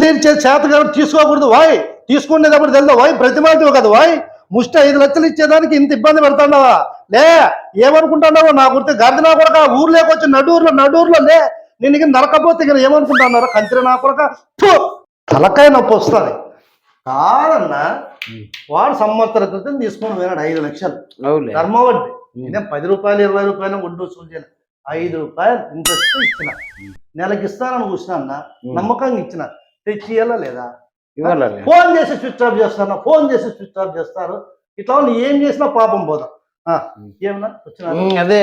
తీర్చే చేత కాబట్టి తీసుకోకూడదు. వాయ్ తీసుకునేటప్పుడు తెలుదా? వాయ్ ప్రతిమాటివి కదా వాయ్. ముష్టి ఐదు లక్షలు ఇచ్చేదానికి ఇంత ఇబ్బంది పెడతాండవా లే ఏమనుకుంటున్నావో నా గుర్తు గర్ది నా కొడక ఊర్లోకి నడూరులో నడూరులో లే. నేను ఇక నరకపోతే ఇక ఏమనుకుంటున్నారో? కంత్రి నా కొడక? ఫు! తలకాయ నొప్పి వస్తుంది. కాదన్నా వాడు సంవత్సర క్రితం తీసుకొని పోయినాడు ఐదు లక్షలు. ధర్మవడ్డీ నేను పది రూపాయలు ఇరవై రూపాయలు వడ్డీ వసూలు చేయను ఐదు రూపాయలు ఇంట్రెస్ట్ ఇచ్చిన. నెలకి ఇస్తానని కూర్చున్నా నమ్మకంగా ఇచ్చిన. తెచ్చి ఇయ్యాలా లేదా? ఇవ్వాలి ఫోన్ చేసి స్విచ్ ఆఫ్ చేస్తాను? ఫోన్ చేసి స్విచ్ ఆఫ్ చేస్తారు. ఇట్లా ఏం చేసినా పాపం పోదాం ఆ, ఏమన్నా వచ్చిన? అదే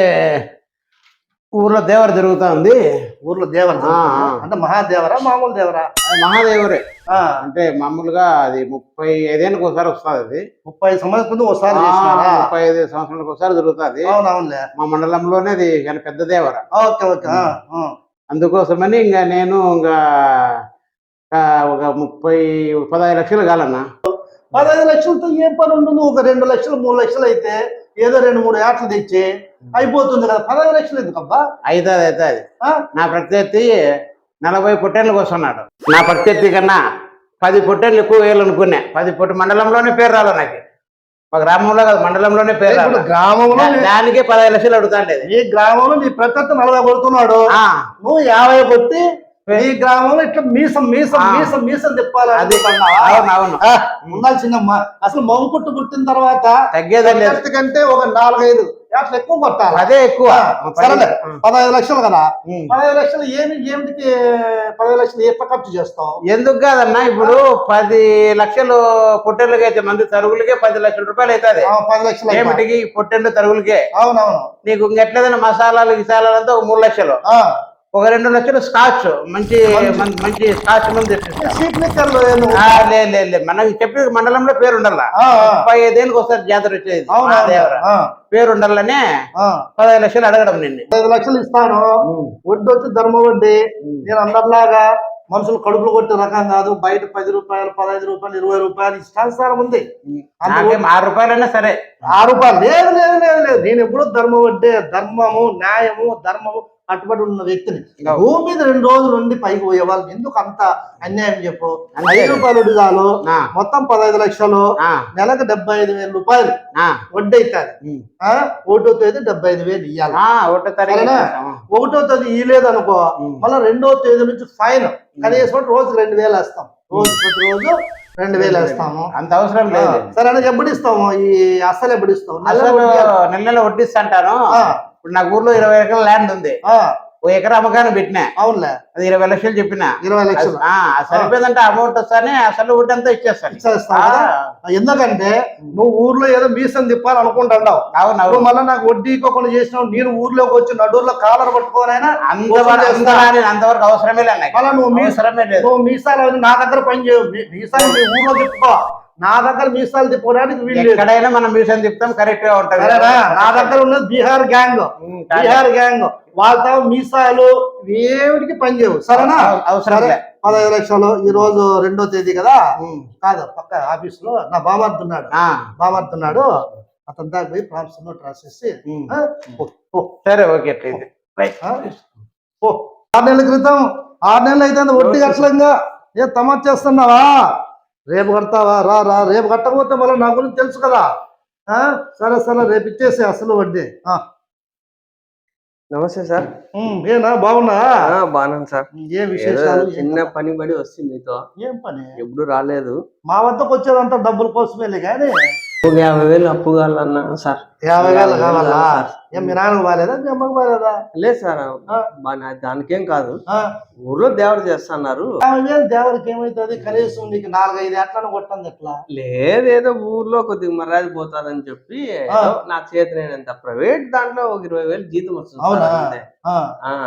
ఊర్లో దేవర జరుగుతా ఉంది. ఊర్లో దేవర. అంటే మహాదేవరా మామూలు దేవరా? మహాదేవురే. అంటే మామూలుగా అది ముప్పై ఐదేళ్ళకి ఒకసారి వస్తుంది అది. ముప్పై సంవత్సరాల క్రితం ఒకసారి ముప్పై ఐదు సంవత్సరాలకు ఒకసారి జరుగుతుంది. అవునవునులే. మా మండలంలోనే అది పెద్ద దేవర. Okay okay. అందుకోసమని ఇంకా నేను ఇంకా ఒక ముప్పై పదహైదు లక్షలు కాలన్నా పదహైదు లక్షలతో ఏం పని ఉంటుంది ఒక రెండు లక్షలు మూడు లక్షలు అయితే ఏదో రెండు మూడు ఏట్లు తెచ్చి అయిపోతుంది కదా. పదహైదు లక్షలు ఎందుకబ్బా? అవుతుంది అవుతుంది ఆ? నా ప్రత్యర్థి నలభై పొట్టేళ్ళకి వస్తున్నాడు నా ప్రత్యర్థి కన్నా పది పొట్టేళ్ళు ఎక్కువ వేయాలనుకున్నా పది పొట్టు మండలంలోనే పేరు రాలే నాకు. ఒక గ్రామంలో కాదు మండలంలోనే పేరు రాలే. గ్రామంలో దానికే పదహైదు లక్షలు అడుగుతాండేది. ఈ గ్రామంలో నీ ప్రత్యర్థి నలభై కొడుతున్నాడు. నువ్వు యాభై కొట్టి ఈ గ్రామంలో ఇట్లా మీసం మీసం. మీసం మీసం తిప్పాలి ఉండాల్సిందమ్మా అసలు మగ పుట్టు పుట్టిన తర్వాత తగ్గేదే లేదు. ప్రత్యర్థి కంటే ఒక నాలుగైదు ఏట్లు ఎక్కువ కొట్టాలి? అదే ఎక్కువ. ఆ, సరేలే పదహైదు లక్షలు కదా. పదహైదు లక్షలు ఏమి ఏమిటికి పదహైదు లక్షలు ఎట్లా ఖర్చు చేస్తావు? ఎందుకు కాదన్నా ఇప్పుడు పది లక్షలు పొట్టేళ్ళకి అయితే మంది తరుగులకే పది లక్షల రూపాయలు అవుతుంది. పది లక్షలు. ఏమిటికి? పొట్టేళ్ళు తరుగులకే. అవునవును. నీకు ఇంకెట్లేదన్నా మసాలాలు గిసాలాలు అంతా ఒక మూడు లక్షలు. ఒక రెండు లక్షలు స్కాచ్ మంచి మంచి. స్కాచ్ మంది తెప్పిస్తా. సీట్ లిక్కర్లు ఏమో. ఆ, లే లే లే. మనకి చెప్పి మండలంలో పేరు ఉండాల? ముప్పై ఐదేళ్ళకి ఒకసారి జాతర వచ్చేది. పేరు ఉండాలనే. పదహైదు లక్షలు అడగడం నిన్ను. పదహైదు లక్షలు ఇస్తాను. వడ్డీ వచ్చి ధర్మ వడ్డీ. నేను అందరిలాగా మనుషులు కడుపులు కొట్టే రకం కాదు. బయట పది రూపాయలు పదహైదు రూపాయలు ఇరవై రూపాయలు ఇష్టానుసారం ఉంది. ఆరు రూపాయలైనా సరే. ఆ రూపాయలు. లేదు లేదు లేదు లేదు. నేను ఎప్పుడూ ధర్మ వడ్డే ధర్మము న్యాయము ధర్మము కట్టుబడి ఉన్న వ్యక్తిని. భూమి మీద రెండు రోజులు ఉండి పైకి పోయే వాళ్ళకి ఎందుకు అంత అన్యాయం చెప్పు. ఐదు రూపాయలు ఆ, మొత్తం పదహైదు లక్షలు నెలకు డెబ్బై ఐదు వేల రూపాయలు వడ్డీ అవుతుంది ఒకటో తేదీ డెబ్బై ఐదు వేలు ఇవ్వాలి ఒకటో తేదీ ఇవ్వలేదు అనుకో. మళ్ళీ రెండో తేదీ నుంచి ఫైన్. కనీసం రోజు రెండు వేలు వేస్తాం. రోజు ప్రతి రోజు రెండు వేలు వేస్తాము. అంత అవసరం లేదు. సరే ఎప్పుడు ఇస్తాము? ఈ అసలు ఎప్పుడు ఇస్తాము నెల అసలు వడ్డీ ఇప్పుడు నాకు ఊర్లో ఇరవై ఎకరాల ల్యాండ్ ఉంది. ఓ ఎకరా అమ్మకాన్ని పెట్టినా. అవునులే. అది ఇరవై లక్షలు చెప్పిన. ఇరవై లక్షలు. ఆ, సరిపోయిందంటే అమౌంట్ వస్తానే అసలు వడ్డీ అంతా ఇచ్చేస్తాను. ఎందుకంటే నువ్వు ఊర్లో ఏదో మీసం తిప్పాలి అనుకుంటున్నావు. అవును మళ్ళీ నాకు వడ్డీ ఇవ్వకుండా చేసినావు. నేను ఊర్లోకి వచ్చి నడూరులో కాలర్ పట్టుకోనైనా అంతవరకు అవసరమే లేదు. మళ్ళీ నువ్వు మీ అవసరమే లేదు. నువ్వు మీసాలు నా దగ్గర పని చేయవు. మీసాలు ఊర్లో తిప్పుకో. నా దగ్గర మీసాలు తిప్పుకోవడానికి వీలు లేదు. ఎక్కడైనా మనం మ్యూజియం తిప్పుతాం కరెక్ట్గా ఉంటది సరేనా నా దగ్గర ఉన్నది బీహార్ గ్యాంగ్. బీహార్ గ్యాంగ్. వాళ్ళతో మీసాలు ఏమిటికి పని చేయవు. సరేనా? అవ- అవసరం. పదహైదు లక్షలు. ఈ రోజు రెండో తేదీ కదా? కాదు పక్క ఆఫీస్లో నా బామార్తున్నాడు ఆ, బామార్తున్నాడు అతని దాకా పోయి ప్రాంప్స్ నోట్ రాసేసి సరే ఓకే. ఆరు నెలల క్రితం ఆరు నెలలు అయితే వడ్డీ కట్టలేంగా ఏ తమాషా చేస్తున్నావా? రేపు కడతావా? రా రా రేపు కట్టకపోతే మళ్ళీ నా గురించి తెలుసు కదా. ఆ, సరే సరే రేపు ఇచ్చేసి అసలు వడ్డీ. ఆ, నమస్తే సార్. ఏనా? బాగున్నా బాగున్నాను సార్. ఏ విశేషాలు? చిన్న? పని పడి వస్తుంది మీతో. ఏం పని? ఎప్పుడు రాలేదు. మా వద్దకు వచ్చేదంతా డబ్బుల కోసమేలే కానీ. ఒక యాభై వేలు అప్పు కావాలన్నా సార్. యాభై వేలు కావాలా. ఏం మీ నాన్నకు బాగాలేదా మీ అమ్మకు బాగాలేదా లేదు సార్. నా- దానికేం కాదు. ఊర్లో దేవర చేస్తున్నారు. యాభై వేలు దేవరికి ఏమవుతుంది కనీసం నీకు నాలుగైదు ఎట్లను కొట్టండి ఎట్లా? లేదేదో ఊర్లో కొద్దిగా మర్యాద పోతాదని చెప్పి నా చేతనైనంత ప్రైవేట్ దాంట్లో ఒక ఇరవై వేలు జీతం వస్తుంది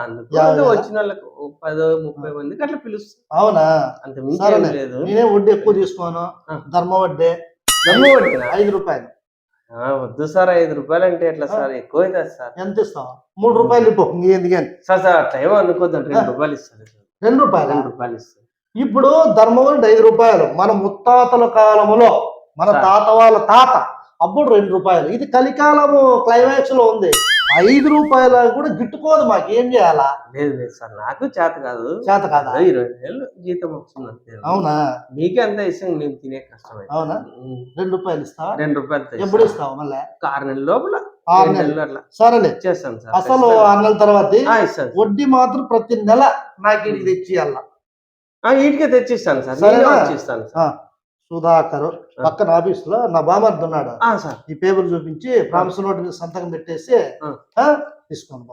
అందుకు? వచ్చిన వాళ్ళకి పదో ముప్పై మందికి అట్లా పిలుస్తాం. అవునా? అంత మించి లేదు. నేనే వడ్డీ ఎక్కువ తీసుకోను. ధర్మ వడ్డీ. కొట్టినా? ఐదు రూపాయలు. వద్దు సార్ ఐదు రూపాయలు అంటే ఎట్లా సార్? ఎక్కువ అవుతుంది సార్. ఎంత ఇస్తావు? మూడు రూపాయలు ఇప్పు ఎందుకని సార్ సార్ అట్లా ఏమో అనుకోద్దండి రెండు రూపాయలు ఇస్తారు సార్. రెండు రూపాయలు? రెండు రూపాయలు ఇస్తారు ఇప్పుడు ధర్మ వడ్డీ ఐదు రూపాయలు. మన ముత్తాతల కాలములో మన. తాత వాళ్ళ తాత అప్పుడు రెండు రూపాయలు. ఇది కలికాలము క్లైమాక్స్లో ఉంది. ఐదు రూపాయల కూడా గిట్టుకోదు మాకు ఏం చేయాలా? లేదు లేదు సార్ నాకు చేత కాదు. చేత కాదా? ఇరవై వేలు జీతం వస్తుంది అవునా? మీకే అంత ఇష్టం నేను తినే కష్టమే. అవునా. రెండు రూపాయలు ఇస్తావా? రెండు రూపాయలు ఎప్పుడు ఇస్తావు మళ్ళీ? ఆరు నెలల లోపల ఆరు నెలలు. అట్లా. సరేలే. ఇచ్చేస్తాను సార్ అసలు. ఆరు నెలల తర్వాత సార్. వడ్డీ మాత్రం ప్రతి నెల నాకు ఇది తెచ్చియాల ఆ, ఈటికే తెచ్చిస్తాను సార్. ఇస్తాను సార్. సుధాకర్ పక్కన ఆఫీస్లో నా బామర్ది ఉన్నాడు ఈ పేపర్ చూపించి ప్రామిస్ నోట్ మీద సంతకం పెట్టేసి తీసుకోండి